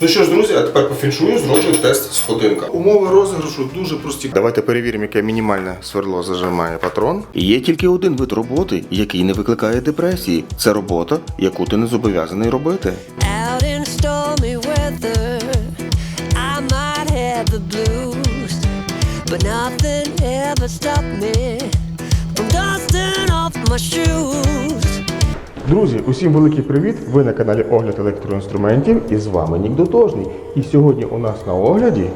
Ну що ж, друзі, а тепер по фіншую зроблю тест сходинка. Умови розіграшу дуже прості. Давайте перевіримо, яке мінімальне сверло зажимає патрон. Є тільки один вид роботи, який не викликає депресії. Це робота, яку ти не зобов'язаний робити. Out in stormy weather, I might have the blues, but nothing ever stopped me from dusting off my shoes. Друзі, усім великий привіт! Ви на каналі Огляд електроінструментів і з вами Нік Дотожний. І сьогодні у нас на огляді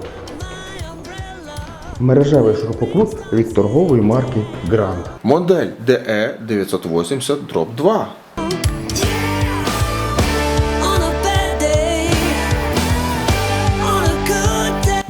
мережевий шурупокрут від торгової марки Grand. Модель E DE 980 2.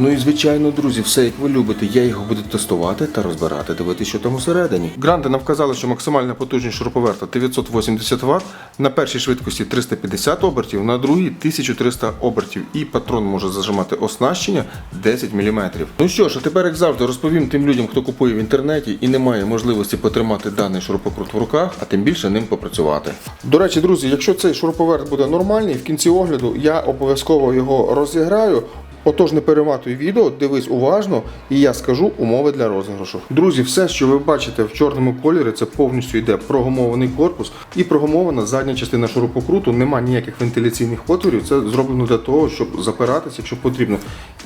Ну і звичайно, друзі, все як ви любите. Я його буду тестувати та розбирати, дивитися, що там усередині. Гранти нам вказали, що максимальна потужність шуруповерта 980 Вт, на першій швидкості 350 обертів, на другій 1300 обертів. І патрон може зажимати оснащення 10 мм. Ну що ж, а тепер, як завжди, розповім тим людям, хто купує в інтернеті і не має можливості потримати даний шурупокрут в руках, а тим більше ним попрацювати. До речі, друзі, якщо цей шуруповерт буде нормальний, в кінці огляду я обов'язково його розіграю. Отож, не перематуй відео, дивись уважно, і я скажу умови для розіграшу. Друзі, все, що ви бачите в чорному кольорі, це повністю йде прогумований корпус і прогумована задня частина шурупокруту. Нема ніяких вентиляційних отворів. Це зроблено для того, щоб запиратися, якщо потрібно.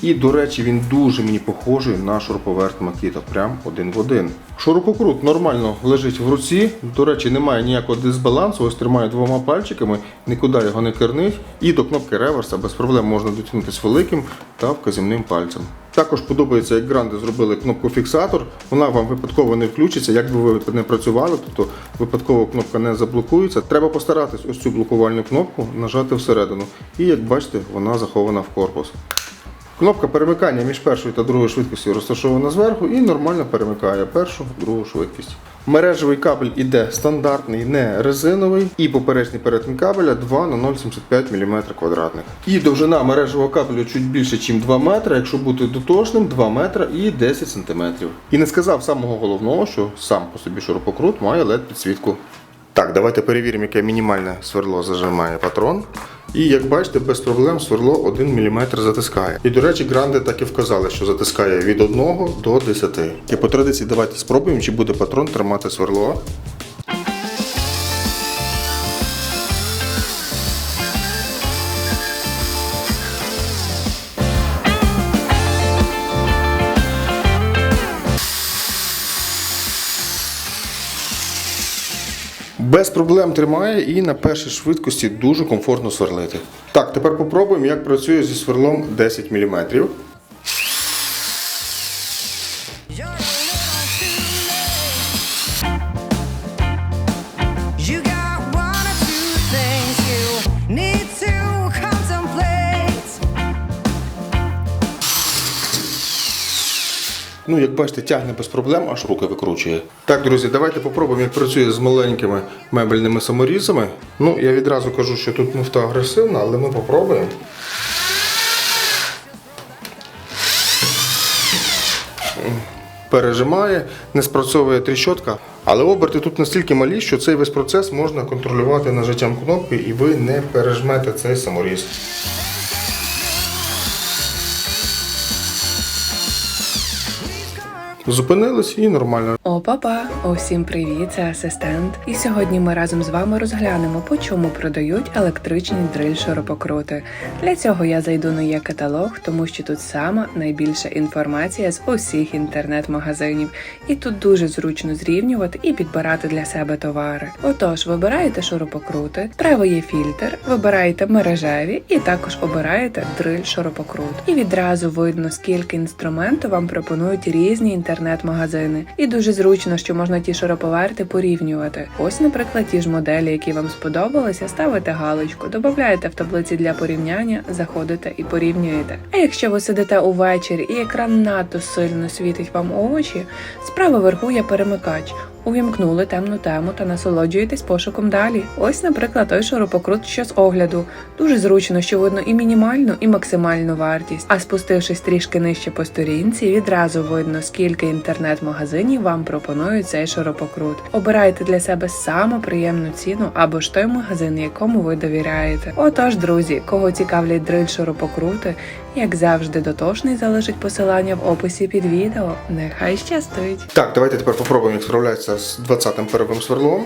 І, до речі, він дуже мені похожий на шуруповерт Makita, прям один в один. Шурупокрут нормально лежить в руці. До речі, немає ніякого дисбалансу. Ось тримаю двома пальчиками, нікуди його не кернить. І до кнопки реверса без проблем можна дотягнутися великим та вказівним пальцем. Також подобається, як гранди зробили кнопку фіксатор. Вона вам випадково не включиться, як би ви не працювали, тобто випадково кнопка не заблокується. Треба постаратись ось цю блокувальну кнопку нажати всередину. І як бачите, вона захована в корпус. Кнопка перемикання між першою та другою швидкістю розташована зверху і нормально перемикає першу, другу швидкість. Мережевий кабель іде стандартний, не резиновий, і поперечний перетин кабеля 2 на 0,75 мм квадратних. І довжина мережевого кабелю чуть більше, ніж 2 метри, якщо бути дотошним, 2 метри і 10 см. І не сказав самого головного, що сам по собі шурупокрут має LED підсвітку. Так, давайте перевіримо, яке мінімальне сверло зажимає патрон. І як бачите, без проблем сверло 1 мм затискає. І до речі, гранди так і вказали, що затискає від 1 до 10. І по традиції давайте спробуємо, чи буде патрон тримати сверло. Без проблем тримає і на першій швидкості дуже комфортно сверлити. Так, тепер попробуємо, як працює зі сверлом 10 мм. Ну, як бачите, тягне без проблем, аж руки викручує. Так, друзі, давайте попробуємо, як працює з маленькими мебельними саморізами. Ну, я відразу кажу, що тут муфта агресивна, але ми попробуємо. Пережимає, не спрацьовує тріщотка. Але оберти тут настільки малі, що цей весь процес можна контролювати нажаттям кнопки і ви не пережмете цей саморіз. Зупинились і нормально. Опа-па! Усім привіт, це асистент. І сьогодні ми разом з вами розглянемо, по чому продають електричні дриль шуропокрути. Для цього я зайду на є каталог, тому що тут сама найбільша інформація з усіх інтернет-магазинів, і тут дуже зручно зрівнювати і підбирати для себе товари. Отож, вибираєте шуропокрути, справа є фільтр, вибираєте мережеві і також обираєте дриль шуропокрут. І відразу видно, скільки інструменту вам пропонують різні інтернет-магазини. І дуже зручно, що можна ті шуруповерти порівнювати. Ось, наприклад, ті ж моделі, які вам сподобалися, ставите галочку, додаєте в таблиці для порівняння, заходите і порівнюєте. А якщо ви сидите увечері і екран надто сильно світить вам у очі, справа є перемикач. Увімкнули темну тему та насолоджуєтесь пошуком далі. Ось, наприклад, той шурупокрут, що з огляду. Дуже зручно, що видно і мінімальну, і максимальну вартість. А спустившись трішки нижче по сторінці, відразу видно, скільки інтернет-магазинів вам пропонують цей шурупокрут. Обирайте для себе саму приємну ціну або ж той магазин, якому ви довіряєте. Отож, друзі, кого цікавлять дриль шурупокрути, як завжди, дотошний залишить посилання в описі під відео. Нехай щастить! Так, давайте тепер попробуємо, як справляється з 20-м первим сверлом.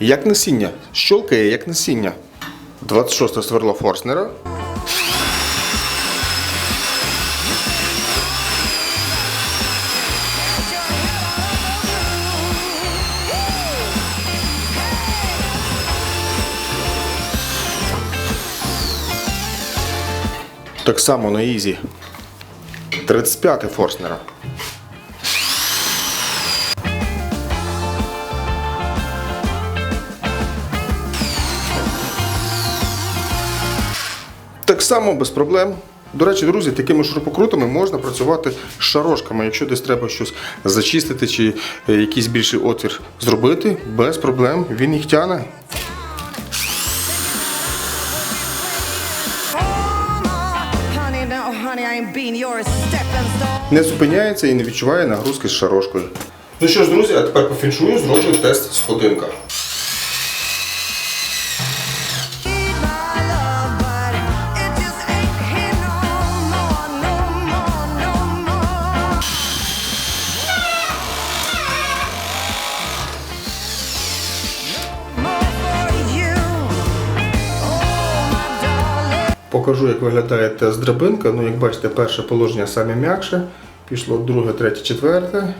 Як насіння. Щолкає, як насіння. 26 сверло Форснера. Так само на Ізі. 35 Форснера. Так само без проблем. До речі, друзі, такими шурупокрутами можна працювати з шарошками. Якщо десь треба щось зачистити чи е, якийсь більший отвір зробити, без проблем він їх тяне. Не зупиняється і не відчуває нагрузки з шарошкою. Ну що ж, друзі, а тепер по фіншую зроблю тест сходинка. Покажу, як виглядає тест драбинка. Ну, як бачите, перше положення саме м'якше. Пішло друге, третє, четверте.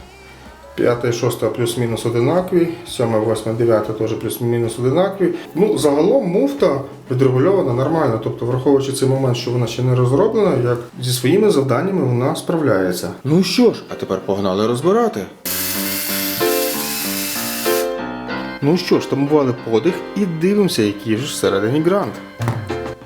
П'яте, шосте плюс-мінус одинакові. Сьоме, восьме, дев'яте теж плюс-мінус одинакові. Ну, загалом муфта відрегульована нормально. Тобто, враховуючи цей момент, що вона ще не розроблена, як зі своїми завданнями вона справляється. Ну що ж, а тепер погнали розбирати. Ну що ж, тамували подих і дивимося, який ж всередині грант.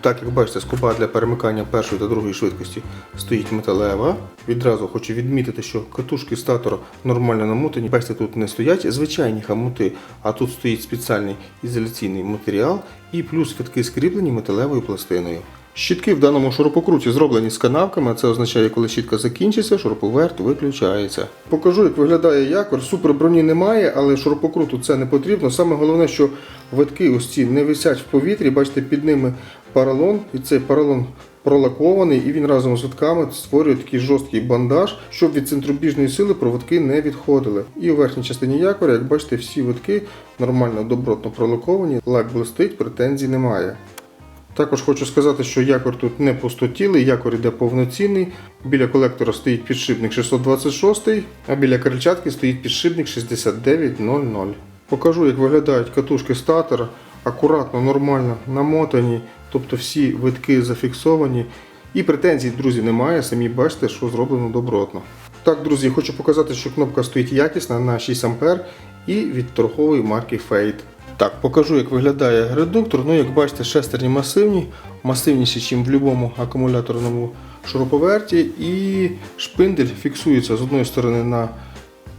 Так, як бачите, скоба для перемикання першої та другої швидкості стоїть металева. Відразу хочу відмітити, що катушки статора нормально намотані. Бачите, тут не стоять звичайні хамути, а тут стоїть спеціальний ізоляційний матеріал і плюс витки скріплені металевою пластиною. Щітки в даному шурупокруті зроблені з канавками, це означає, коли щітка закінчиться, шуруповерт виключається. Покажу, як виглядає якор. Супер броні немає, але шурупокруту це не потрібно. Саме головне, що витки ось ці не висять в повітрі. Бачите, під ними паралон, і цей паралон пролакований, і він разом з витками створює такий жорсткий бандаж, щоб від центробіжної сили проводки не відходили. І у верхній частині якоря, як бачите, всі витки нормально добротно пролаковані, лак блистить, претензій немає. Також хочу сказати, що якор тут не пустотілий, якор іде повноцінний. Біля колектора стоїть підшипник 626, а біля крильчатки стоїть підшипник 6900. Покажу, як виглядають катушки статора. Акуратно, нормально намотані, тобто всі витки зафіксовані. І претензій, друзі, немає. Самі бачите, що зроблено добротно. Так, друзі, хочу показати, що кнопка стоїть якісна на 6 А і від торгової марки Fade. Так, покажу, як виглядає редуктор. Ну, як бачите, шестерні масивні, масивніші, ніж в будь-якому акумуляторному шуруповерті. І шпиндель фіксується з одної сторони на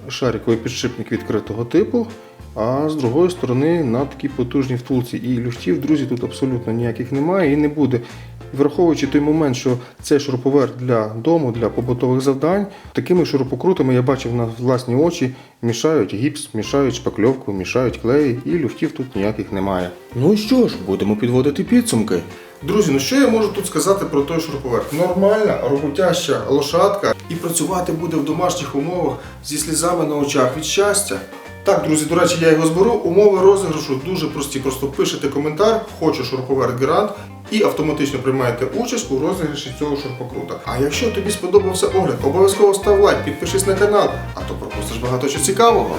шариковий підшипник відкритого типу, а з другої сторони на такій потужній втулці. І люфтів, друзі, тут абсолютно ніяких немає і не буде. Враховуючи той момент, що цей шуруповерт для дому, для побутових завдань, такими шурупокрутами я бачив на власні очі, мішають гіпс, мішають шпакльовку, мішають клей, і люфтів тут ніяких немає. Ну що ж, будемо підводити підсумки. Друзі, ну що я можу тут сказати про той шуруповерт? Нормальна, роботяща лошадка і працювати буде в домашніх умовах зі слізами на очах від щастя. Так, друзі, до речі, я його зберу. Умови розіграшу дуже прості. Просто пишете коментар, хочу шуруповерт Грант і автоматично приймаєте участь у розіграші цього шурпокрута. А якщо тобі сподобався огляд, обов'язково став лайк, підпишись на канал, а то пропустиш багато чого цікавого.